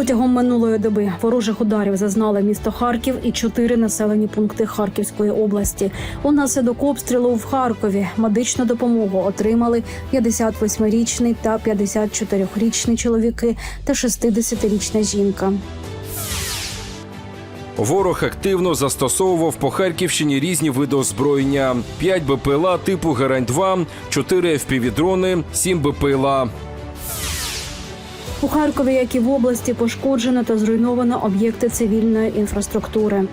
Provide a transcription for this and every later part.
Протягом минулої доби ворожих ударів зазнали місто Харків і чотири населені пункти Харківської області. Унаслідок обстрілу в Харкові медичну допомогу отримали 58-річний та 54-річний чоловіки та 60-річна жінка. Ворог активно застосовував по Харківщині різні види озброєння: 5 БПЛА типу Герань-2, 4 FPV-дрони, 7 БПЛА. У Харкові, як і в області, пошкоджено та зруйновано об'єкти цивільної інфраструктури.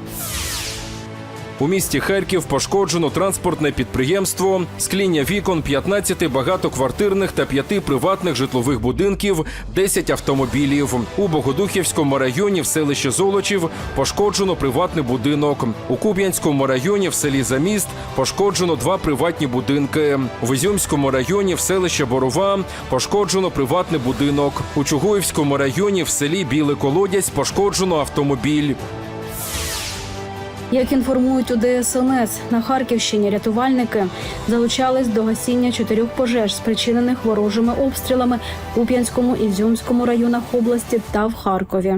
У місті Харків пошкоджено транспортне підприємство, скління вікон 15 багатоквартирних та 5 приватних житлових будинків, 10 автомобілів. У Богодухівському районі в селищі Золочів пошкоджено приватний будинок. У Куб'янському районі в селі Заміст пошкоджено два приватні будинки. В Ізюмському районі в селищі Борова пошкоджено приватний будинок. У Чугуївському районі в селі Білий Колодязь пошкоджено автомобіль. Як інформують у ДСНС, на Харківщині рятувальники залучались до гасіння чотирьох пожеж, спричинених ворожими обстрілами у Куп'янському і Зюмському районах області та в Харкові.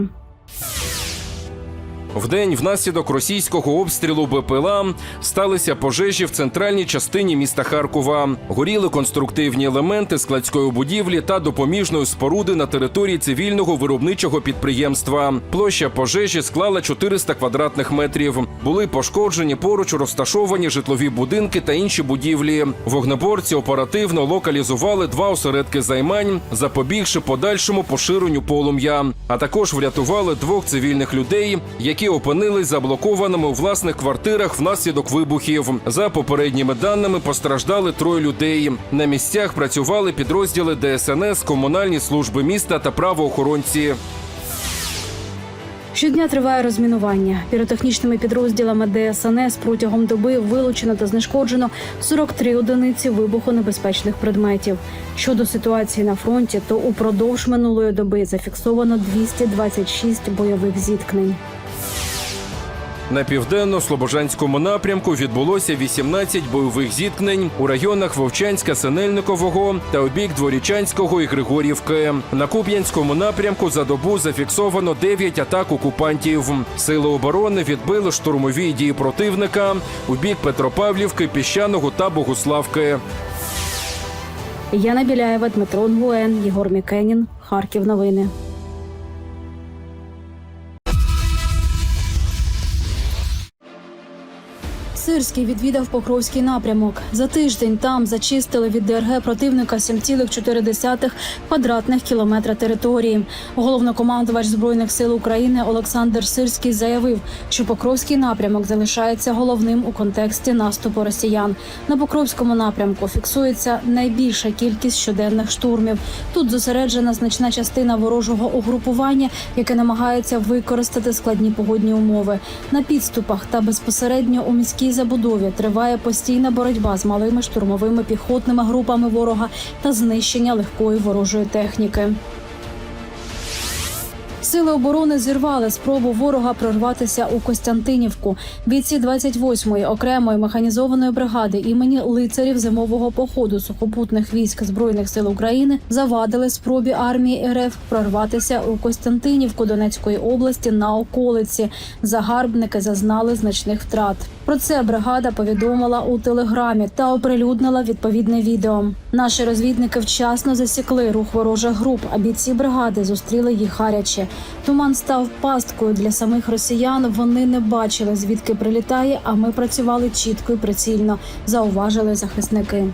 Вдень внаслідок російського обстрілу БПЛА сталися пожежі в центральній частині міста Харкова. Горіли конструктивні елементи складської будівлі та допоміжної споруди на території цивільного виробничого підприємства. Площа пожежі склала 400 квадратних метрів. Були пошкоджені поруч розташовані житлові будинки та інші будівлі. Вогнеборці оперативно локалізували два осередки займань, запобігши подальшому поширенню полум'я. А також врятували двох цивільних людей, які опинились заблокованими у власних квартирах внаслідок вибухів. За попередніми даними постраждали троє людей. На місцях працювали підрозділи ДСНС, комунальні служби міста та правоохоронці. Щодня триває розмінування. Піротехнічними підрозділами ДСНС протягом доби вилучено та знешкоджено 43 одиниці вибухонебезпечних предметів. Щодо ситуації на фронті, то упродовж минулої доби зафіксовано 226 бойових зіткнень. На південно-слобожанському напрямку відбулося 18 бойових зіткнень у районах Вовчанська, Синельникового та обік Дворічанського і Григорівки. На Куп'янському напрямку за добу зафіксовано 9 атак окупантів. Сили оборони відбили штурмові дії противника у бік Петропавлівки, Піщаного та Богуславки. Яна Біляєва, Дмитро Нгуен, Єгор Мікенін, Харків. Новини. Сирський відвідав Покровський напрямок. За тиждень там зачистили від ДРГ противника 7,4 квадратних кілометра території. Головнокомандувач збройних сил України Олександр Сирський заявив, що Покровський напрямок залишається головним у контексті наступу росіян. На Покровському напрямку фіксується найбільша кількість щоденних штурмів. Тут зосереджена значна частина ворожого угрупування, яке намагається використати складні погодні умови. На підступах та безпосередньо у міській забудові триває постійна боротьба з малими штурмовими піхотними групами ворога та знищення легкої ворожої техніки. Сили оборони зірвали спробу ворога прорватися у Костянтинівку. Бійці 28-ї окремої механізованої бригади імені лицарів зимового походу сухопутних військ збройних сил України завадили спробі армії РФ прорватися у Костянтинівку Донецької області на околиці. Загарбники зазнали значних втрат. Про це бригада повідомила у телеграмі та оприлюднила відповідне відео. Наші розвідники вчасно засікли рух ворожих груп, а бійці бригади зустріли їх гаряче. Туман став пасткою для самих росіян. Вони не бачили звідки прилітає. А ми працювали чітко і прицільно. Зауважили захисники.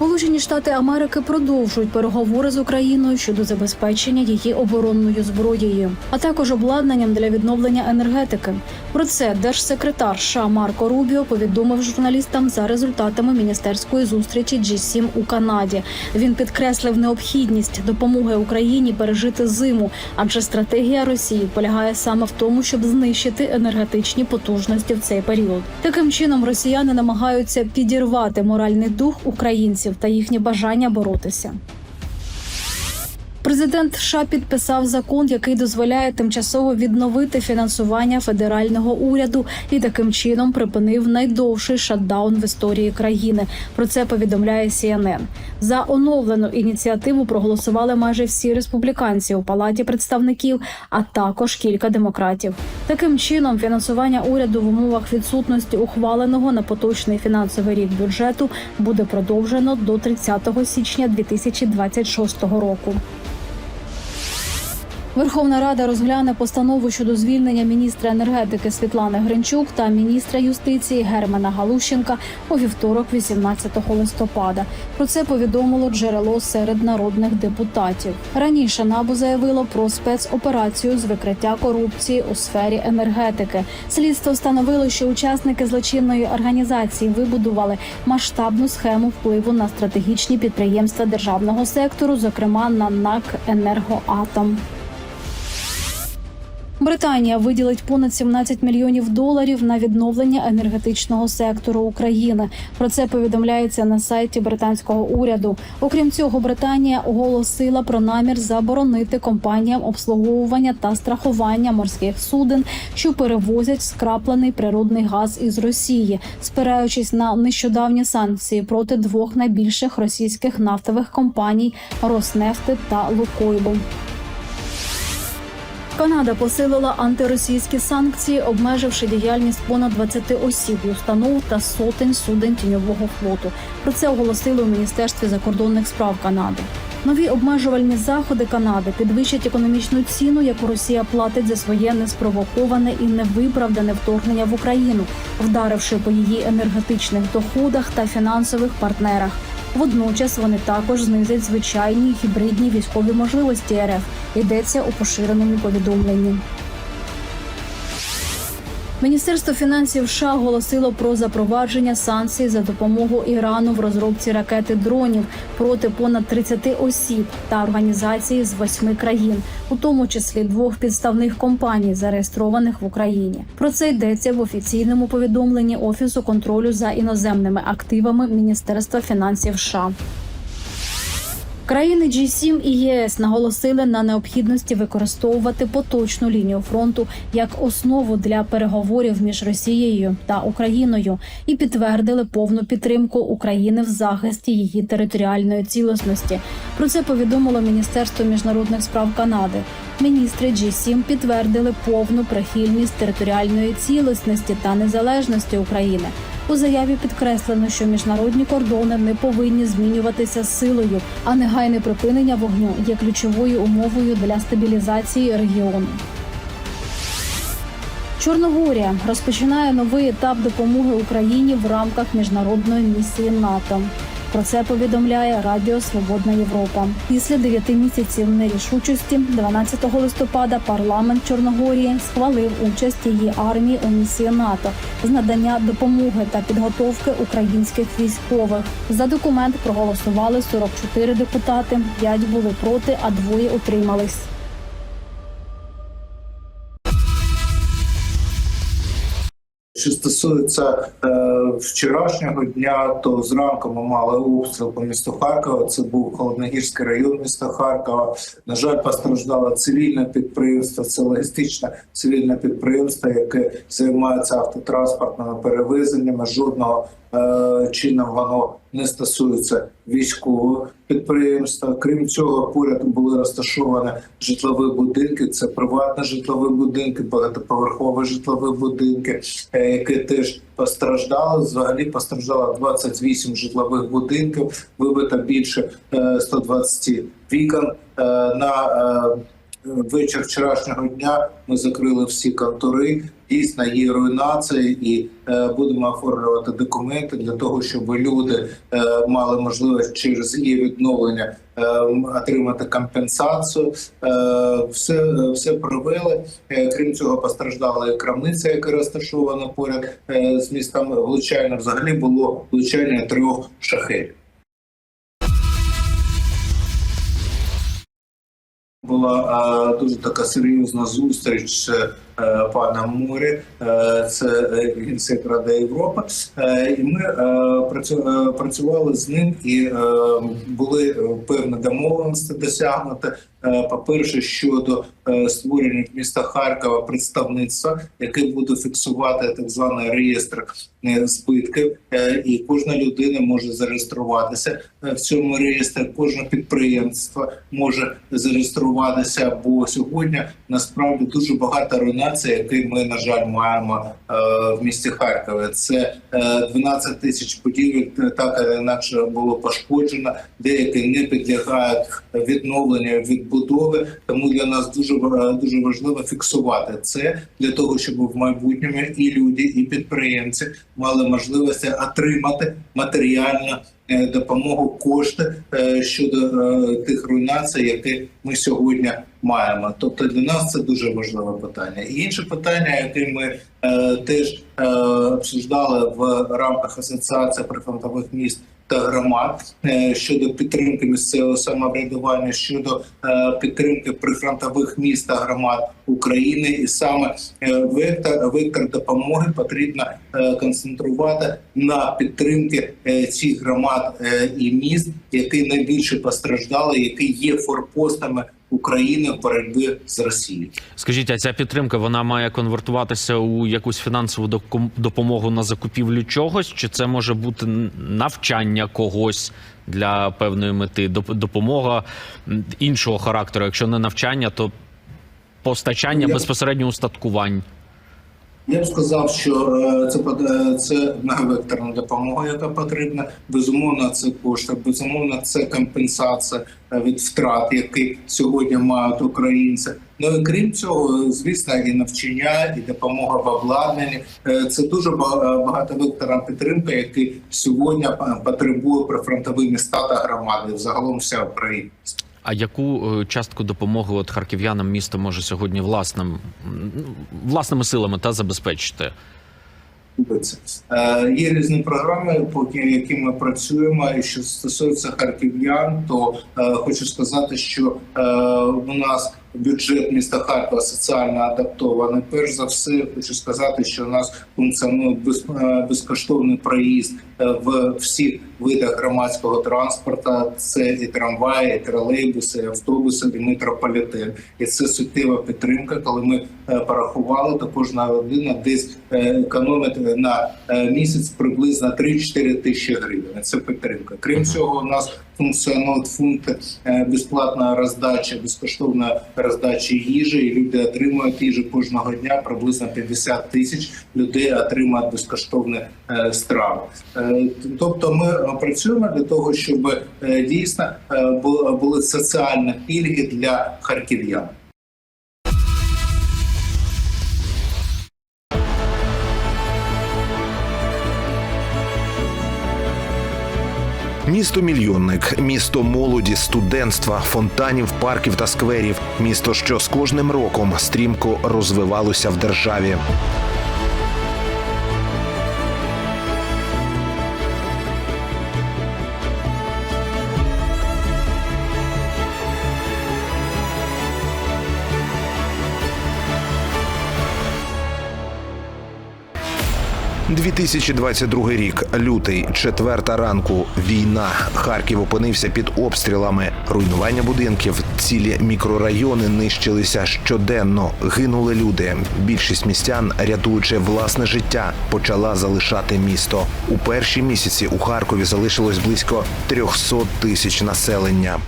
Сполучені Штати Америки продовжують переговори з Україною щодо забезпечення її оборонною зброєю, а також обладнанням для відновлення енергетики. Про це держсекретар США Марко Рубіо повідомив журналістам за результатами міністерської зустрічі G7 у Канаді. Він підкреслив необхідність допомоги Україні пережити зиму, адже стратегія Росії полягає саме в тому, щоб знищити енергетичні потужності в цей період. Таким чином росіяни намагаються підірвати моральний дух українців та їхнє бажання боротися. Президент США підписав закон, який дозволяє тимчасово відновити фінансування федерального уряду і таким чином припинив найдовший шатдаун в історії країни. Про це повідомляє CNN. За оновлену ініціативу проголосували майже всі республіканці у палаті представників, а також кілька демократів. Таким чином, фінансування уряду в умовах відсутності ухваленого на поточний фінансовий рік бюджету буде продовжено до 30 січня 2026 року. Верховна Рада розгляне постанову щодо звільнення міністра енергетики Світлани Гринчук та міністра юстиції Германа Галущенка у вівторок, 18 листопада. Про це повідомило джерело серед народних депутатів. Раніше НАБУ заявило про спецоперацію з викриття корупції у сфері енергетики. Слідство встановило, що учасники злочинної організації вибудували масштабну схему впливу на стратегічні підприємства державного сектору, зокрема на НАК «Енергоатом». Британія виділить понад 17 мільйонів доларів на відновлення енергетичного сектору України. Про це повідомляється на сайті британського уряду. Окрім цього, Британія оголосила про намір заборонити компаніям обслуговування та страхування морських суден, що перевозять скраплений природний газ із Росії, спираючись на нещодавні санкції проти двох найбільших російських нафтових компаній Роснефти та Лукойлу. Канада посилила антиросійські санкції, обмеживши діяльність понад 20 осіб, установ та сотень суден тіньового флоту. Про це оголосили у міністерстві закордонних справ Канади. Нові обмежувальні заходи Канади підвищать економічну ціну, яку Росія платить за своє неспровоковане і невиправдане вторгнення в Україну, вдаривши по її енергетичних доходах та фінансових партнерах. Водночас вони також знизять звичайні гібридні військові можливості РФ. Йдеться у поширеному повідомленні. Міністерство фінансів США оголосило про запровадження санкцій за допомогою Ірану в розробці ракети дронів проти понад 30 осіб та організацій з восьми країн, у тому числі двох підставних компаній, зареєстрованих в Україні. Про це йдеться в офіційному повідомленні Офісу контролю за іноземними активами Міністерства фінансів США. Країни G7 і ЄС наголосили на необхідності використовувати поточну лінію фронту як основу для переговорів між Росією та Україною і підтвердили повну підтримку України в захисті її територіальної цілісності. Про це повідомило Міністерство міжнародних справ Канади. Міністри G7 підтвердили повну прихильність територіальної цілісності та незалежності України. У заяві підкреслено, що міжнародні кордони не повинні змінюватися силою, а негайне припинення вогню є ключовою умовою для стабілізації регіону. Чорногорія розпочинає новий етап допомоги Україні в рамках міжнародної місії НАТО. Про це повідомляє Радіо Свободна Європа. Після дев'яти місяців нерішучості, 12 листопада, парламент Чорногорії схвалив участь її армії у місії НАТО з надання допомоги та підготовки українських військових. За документ проголосували 44 депутати, 5 були проти, а двоє утримались. Що стосується е, вчорашнього дня, то зранку ми мали обстріл по місту Харкова. Це був Холодногірський район міста Харкова. На жаль, постраждало цивільне підприємство. Це логістичне цивільне підприємство, яке займається автотранспортними перевезеннями. Жодного чином воно не стосується військового підприємства. Крім цього, поряд були розташовані житлові будинки. Це приватні житлові будинки, багатоповерхові житлові будинки, е, які теж постраждали. Взагалі постраждало 28 житлових будинків, вибито більше е, 120 вікон Е, на е, вечір вчорашнього дня. Ми закрили всі контори. Дійсно, є руйнація, і е, будемо оформлювати документи для того, щоб люди е, мали можливість через її відновлення е, отримати компенсацію. Все, все провели. Крім цього, постраждала і крамниця, яка розташована поряд з містом влучання. Взагалі було влучання трьох шахетів. Була е, дуже така серйозна зустріч е, паном Мурі, е, це генсек Ради Європи. Е, і ми працю- працювали з ним і були певні домовленості досягнути. е, по-перше, щодо створення міста Харкова представництва, яке буде фіксувати так званий реєстр збитків, і кожна людина може зареєструватися в цьому реєстрі. Кожне підприємство може зареєструватися. Бо сьогодні насправді дуже багато руйнацій, які ми на жаль маємо е, в місті Харкові. Це е, 12 тисяч будівель е, так інакше було пошкоджено, деякі не підлягають відновленню відбудови. Тому для нас дуже дуже важливо фіксувати це для того, щоб в майбутньому і люди, і підприємці мали можливості отримати матеріальну е, допомогу кошти е, щодо е, тих руйнацій, які ми сьогодні маємо. Тобто для нас це дуже важливе питання. І інше питання, яке ми е, теж е, обсуждали в рамках асоціації прифронтових міст. Та громад е, щодо підтримки місцевого самоврядування, щодо е, підтримки прифронтових міст та громад України, і саме е, вектор, вектор допомоги потрібно концентрувати на підтримки цих громад і міст, які найбільше постраждали, які є форпостами України в боротьбі з Росією. Скажіть, а ця підтримка вона має конвертуватися у якусь фінансову допомогу на закупівлю чогось, чи це може бути навчання когось для певної мети, доп- допомога іншого характеру? Якщо не навчання, то постачання Я- безпосередньо устаткувань. Я б сказав, що е, це е, це многовекторна допомога, яка потрібна. Безумовно, це кошти. Безумовно, це компенсація е, від втрат, які сьогодні мають українці. Ну і крім цього, звісно, і навчання, і допомога в обладнанні. Це дуже ба- е, багатовекторна підтримка, який сьогодні потребує прифронтові міста та громади. Загалом вся Україна. А яку е, частку допомоги от харків'янам місто може сьогодні власним власними силами та забезпечити? Е, Є різні програми, поки які ми працюємо. І що стосується харків'ян, то е, хочу сказати, що е, у нас бюджет міста Харкова соціально адаптований. Перш за все, хочу сказати, що у нас функціонує без, е, безкоштовний проїзд е, в всіх видах громадського транспорту. Це і трамваї, і тролейбуси, і автобуси, і метрополітен. І це суттєва підтримка. Коли ми порахували, то кожна родина десь е, економить на е, місяць приблизно 3-4 тисячі гривень. Це підтримка. Крім цього, у нас функціонують функти е, безплатної роздачі, безкоштовної роздачі їжі. І люди отримують їжу кожного дня. Приблизно 50 тисяч людей отримують безкоштовні е, страви. Е, Тобто, ми е, працюємо для того, щоб е, дійсно е, були соціальні пільги для харків'ян. Місто мільйонник, місто молоді, студентства, фонтанів, парків та скверів. Місто, що з кожним роком стрімко розвивалося в державі. – 2022 рік, лютий, четверта ранку. Війна. Харків опинився під обстрілами. Руйнування будинків, цілі мікрорайони нищилися щоденно. Гинули люди. Більшість містян, рятуючи власне життя, почала залишати місто. У перші місяці у Харкові залишилось близько 300 тисяч населення.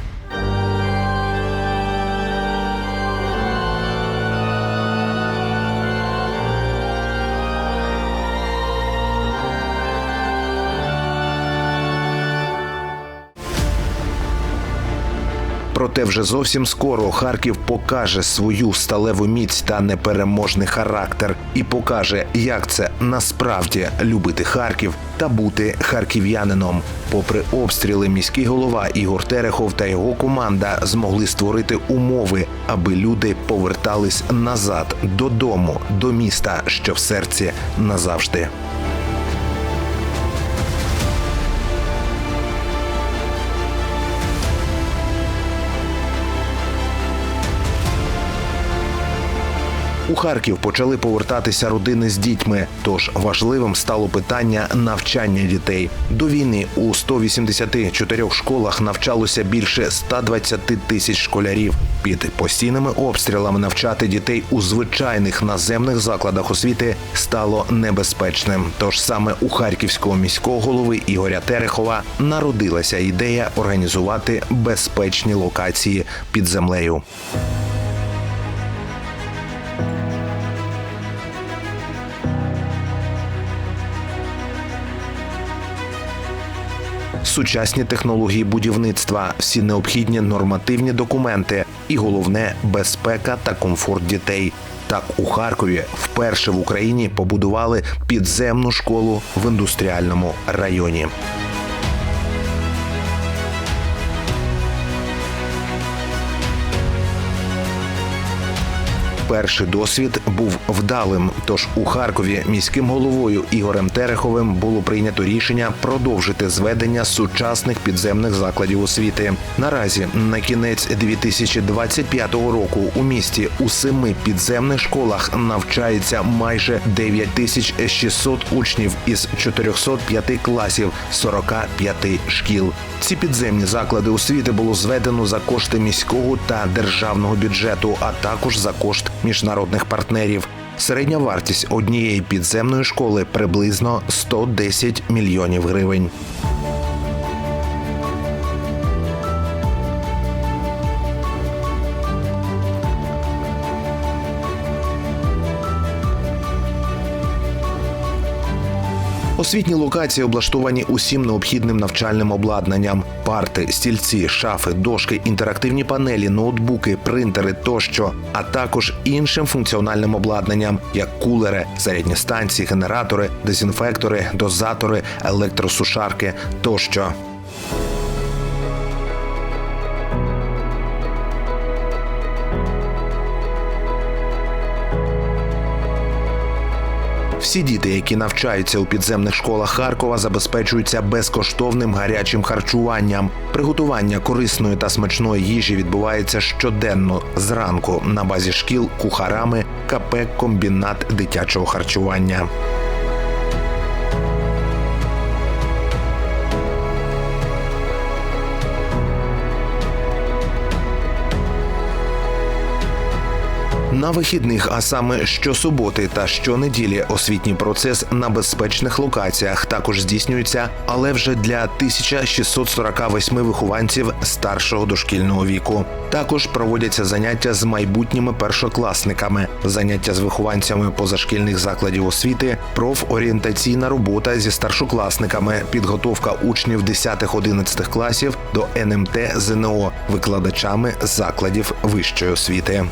Проте вже зовсім скоро Харків покаже свою сталеву міць та непереможний характер і покаже, як це насправді любити Харків та бути харків'янином. Попри обстріли, міський голова Ігор Терехов та його команда змогли створити умови, аби люди повертались назад додому, до міста, що в серці назавжди. У Харків почали повертатися родини з дітьми, тож важливим стало питання навчання дітей. До війни у 184 школах навчалося більше 120 тисяч школярів. Під постійними обстрілами навчати дітей у звичайних наземних закладах освіти стало небезпечним. Тож саме у харківського міського голови Ігоря Терехова народилася ідея організувати безпечні локації під землею. Сучасні технології будівництва, всі необхідні нормативні документи і головне безпека та комфорт дітей. Так у Харкові вперше в Україні побудували підземну школу в індустріальному районі. Перший досвід був вдалим. Тож у Харкові міським головою Ігорем Тереховим було прийнято рішення продовжити зведення сучасних підземних закладів освіти. Наразі на кінець 2025 року у місті у семи підземних школах навчається майже 9600 учнів із 405 класів 45 шкіл. Ці підземні заклади освіти було зведено за кошти міського та державного бюджету, а також за кошт міжнародних партнерів. Середня вартість однієї підземної школи приблизно 110 мільйонів гривень. Освітні локації облаштовані усім необхідним навчальним обладнанням: парти, стільці, шафи, дошки, інтерактивні панелі, ноутбуки, принтери тощо, а також іншим функціональним обладнанням, як кулери, зарядні станції, генератори, дезінфектори, дозатори, електросушарки тощо. Всі діти, які навчаються у підземних школах Харкова, забезпечуються безкоштовним гарячим харчуванням. Приготування корисної та смачної їжі відбувається щоденно зранку на базі шкіл кухарами КП Комбінат дитячого харчування. На вихідних, а саме щосуботи та щонеділі, освітній процес на безпечних локаціях також здійснюється, але вже для 1648 вихованців старшого дошкільного віку. Також проводяться заняття з майбутніми першокласниками, заняття з вихованцями позашкільних закладів освіти, профорієнтаційна робота зі старшокласниками, підготовка учнів 10-11 класів до НМТ ЗНО, викладачами закладів вищої освіти.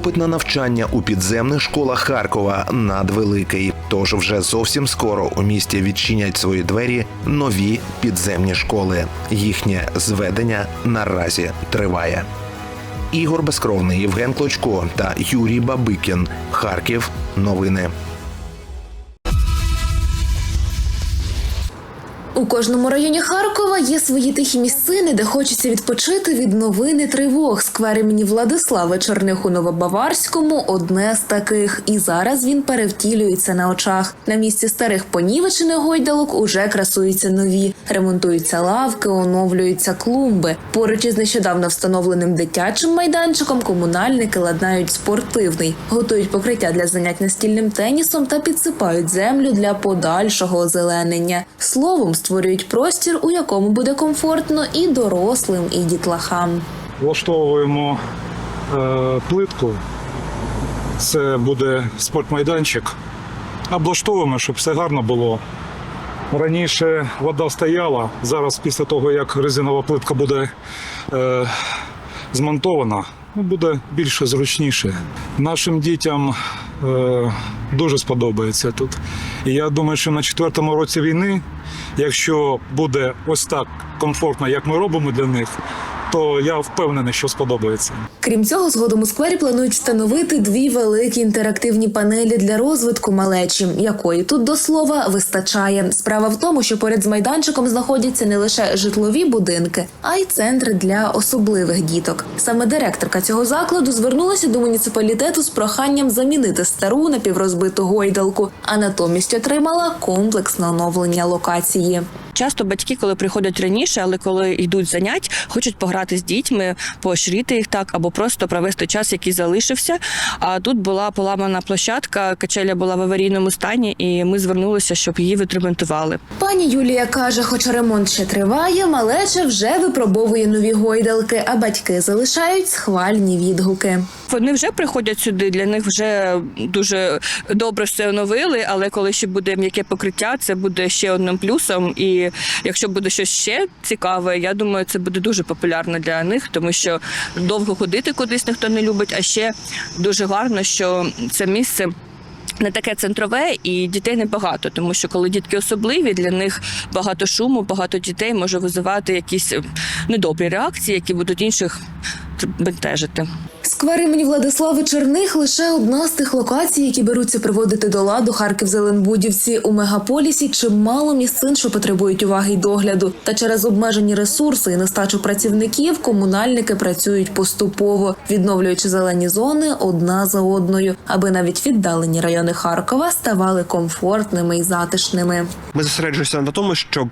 Попит на навчання у підземних школах Харкова надвеликий. Тож вже зовсім скоро у місті відчинять свої двері нові підземні школи. Їхнє зведення наразі триває. Ігор Безкровний, Євген Клочко та Юрій Бабикін. Харків. Новини. У кожному районі Харкова є свої тихі місцини, де хочеться відпочити від новини тривог. Сквер імені Владислава Черних у Новобаварському одне з таких. І зараз він перевтілюється на очах. На місці старих понівечених гойдалок уже красуються нові. Ремонтуються лавки, оновлюються клумби. Поруч із нещодавно встановленим дитячим майданчиком комунальники ладнають спортивний, готують покриття для занять настільним тенісом та підсипають землю для подальшого озеленення. Словом, створюють простір, у якому буде комфортно і дорослим, і дітлахам. влаштовуємо е, плитку. Це буде спортмайданчик. Облаштовуємо, щоб все гарно було. Раніше вода стояла, зараз, після того, як резинова плитка буде е, змонтована, ну, буде більше зручніше. Нашим дітям е, дуже сподобається тут. І я думаю, що на четвертому році війни, якщо буде ось так комфортно, як ми робимо для них, то я впевнений, що сподобається. Крім цього, згодом у сквері планують встановити дві великі інтерактивні панелі для розвитку малечі, якої тут до слова вистачає. Справа в тому, що поряд з майданчиком знаходяться не лише житлові будинки, а й центри для особливих діток. Саме директорка цього закладу звернулася до муніципалітету з проханням замінити стару напіврозбиту гойдалку, а натомість отримала комплексне оновлення локації. Часто батьки, коли приходять раніше, але коли йдуть занять, хочуть пограти з дітьми, поощрити їх так, або просто провести час, який залишився. А тут була поламана площадка, качеля була в аварійному стані, і ми звернулися, щоб її відремонтували. Пані Юлія каже, хоча ремонт ще триває, малеча вже випробовує нові гойдалки, а батьки залишають схвальні відгуки. Вони вже приходять сюди. Для них вже дуже добре все оновили. Але коли ще буде м'яке покриття, це буде ще одним плюсом. І якщо буде щось ще цікаве, я думаю, це буде дуже популярно для них, тому що довго ходити кудись ніхто не любить. А ще дуже гарно, що це місце. Не таке центрове і дітей небагато, тому що коли дітки особливі, для них багато шуму, багато дітей може визивати якісь е, недобрі реакції, які будуть інших бентежити. Сквер імені Владислави Черних лише одна з тих локацій, які беруться приводити до ладу Харків Зеленбудівці. У мегаполісі чимало місцин, що потребують уваги й догляду. Та через обмежені ресурси і нестачу працівників комунальники працюють поступово, відновлюючи зелені зони одна за одною, аби навіть віддалені райони Харкова ставали комфортними і затишними. Ми зосереджуємося на тому, щоб.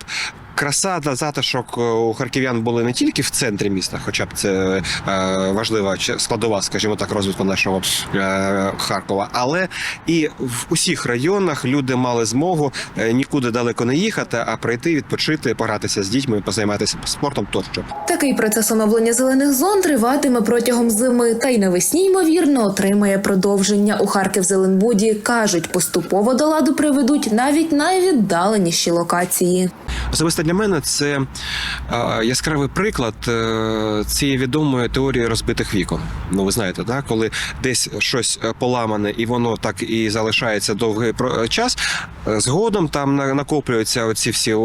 Краса та затишок у харків'ян були не тільки в центрі міста, хоча б це е, важлива чи- складова, скажімо так, розвитку нашого е, Харкова, але і в усіх районах люди мали змогу е, нікуди далеко не їхати, а прийти, відпочити, погратися з дітьми, позайматися спортом тощо. Такий процес оновлення зелених зон триватиме протягом зими, та й навесні, ймовірно, отримає продовження. У Харків Зеленбуді кажуть, поступово до ладу приведуть навіть найвіддаленіші локації. Особисто для мене це е, яскравий приклад е, цієї відомої теорії розбитих вікон. Ну, ви знаєте, да? коли десь щось е, поламане і воно так і залишається довгий час. Згодом там накоплюються оці всі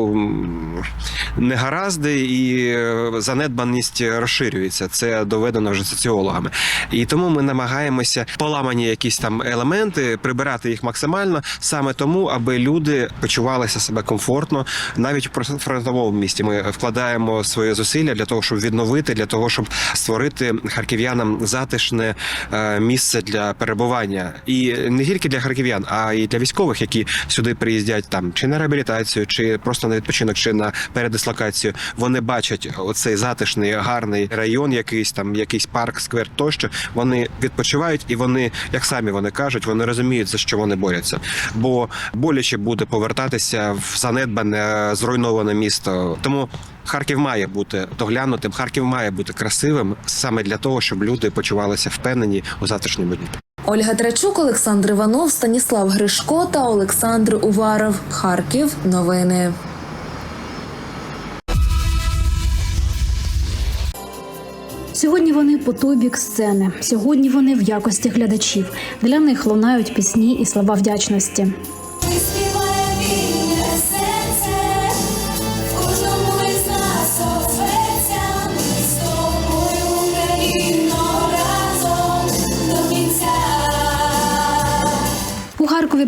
негаразди, і занедбаність розширюється. Це доведено вже соціологами. І тому ми намагаємося поламані якісь там елементи прибирати їх максимально саме тому, аби люди почувалися себе комфортно навіть в фронтовому місті. Ми вкладаємо свої зусилля для того, щоб відновити, для того, щоб створити харків'янам затишне е, місце для перебування, і не тільки для харків'ян, а й для військових, які сюди приїздять там чи на реабілітацію, чи просто на відпочинок, чи на передислокацію. Вони бачать оцей затишний гарний район, якийсь там, якийсь парк, сквер тощо. Вони відпочивають, і вони, як самі вони кажуть, вони розуміють за що вони борються. Бо боляче буде повертатися в занедбане, зруйноване місто. Тому Харків має бути доглянутим, Харків має бути красивим саме для того, щоб люди почувалися впевнені у завтрашньому дні. Ольга Трачук, Олександр Іванов, Станіслав Гришко та Олександр Уваров. Харків. Новини. Сьогодні вони по той бік сцени. Сьогодні вони в якості глядачів. Для них лунають пісні і слова вдячності.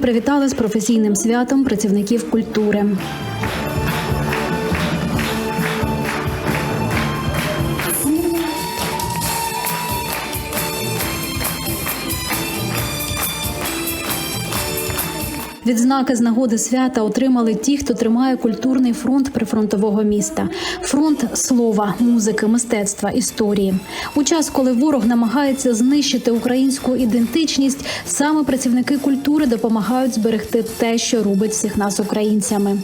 Привітали з професійним святом працівників культури. Відзнаки з нагоди свята отримали ті, хто тримає культурний фронт прифронтового міста. Фронт слова, музики, мистецтва, історії. У час, коли ворог намагається знищити українську ідентичність, саме працівники культури допомагають зберегти те, що робить всіх нас українцями.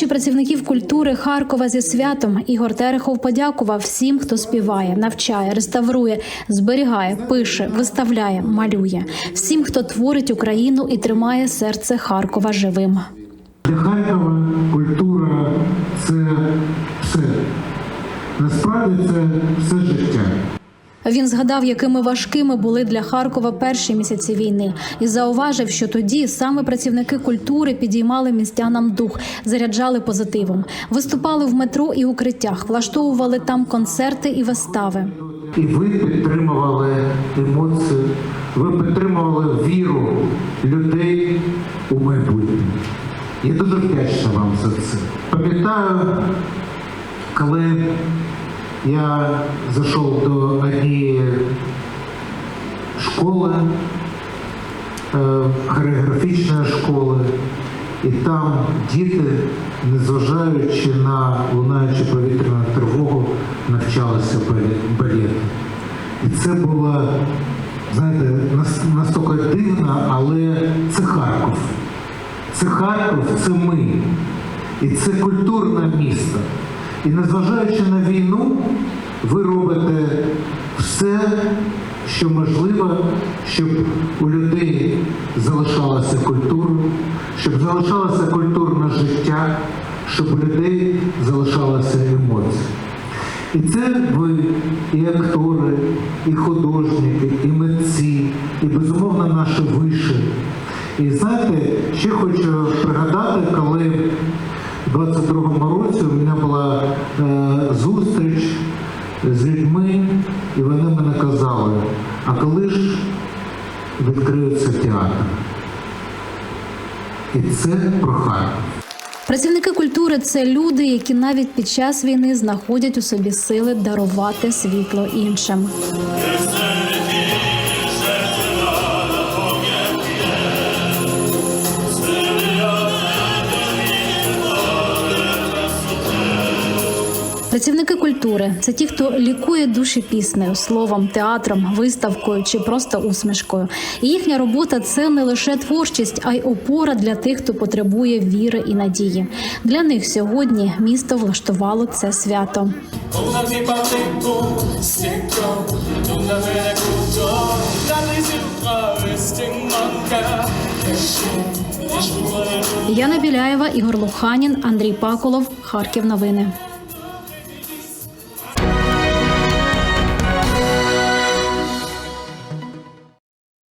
Вітаючи працівників культури Харкова зі святом Ігор Терехов подякував всім, хто співає, навчає, реставрує, зберігає, пише, виставляє, малює, всім, хто творить Україну і тримає серце Харкова живим. Для Харкова культура це все. Насправді це все життя. Він згадав, якими важкими були для Харкова перші місяці війни, і зауважив, що тоді саме працівники культури підіймали містянам дух, заряджали позитивом, виступали в метро і укриттях, влаштовували там концерти і вистави. І ви підтримували емоції, ви підтримували віру людей у майбутнє. Я дуже вдячна вам за це. Пам'ятаю, коли я зайшов до однієї школи, е, хореографічної школи, і там діти, незважаючи на лунаючу повітряну тривогу, навчалися бале- балету. І це було, знаєте, нас- настільки дивно, але це Харків. Це Харків, це ми. І це культурне місто. І незважаючи на війну, ви робите все, що можливо, щоб у людей залишалася культура, щоб залишалося культурне життя, щоб у людей залишалися емоції. І це ви, і актори, і художники, і митці, і безумовно наші виші. І знаєте, ще хочу пригадати, коли 22-му році у мене була е, зустріч з людьми, і вони мене казали, а коли ж відкриється театр? І це про Харків. Працівники культури це люди, які навіть під час війни знаходять у собі сили дарувати світло іншим. Працівники культури це ті, хто лікує душі піснею, словом, театром, виставкою чи просто усмішкою. І їхня робота це не лише творчість, а й опора для тих, хто потребує віри і надії. Для них сьогодні місто влаштувало це свято. Яна Біляєва, Ігор Луханін, Андрій Паколов, Харків. Новини.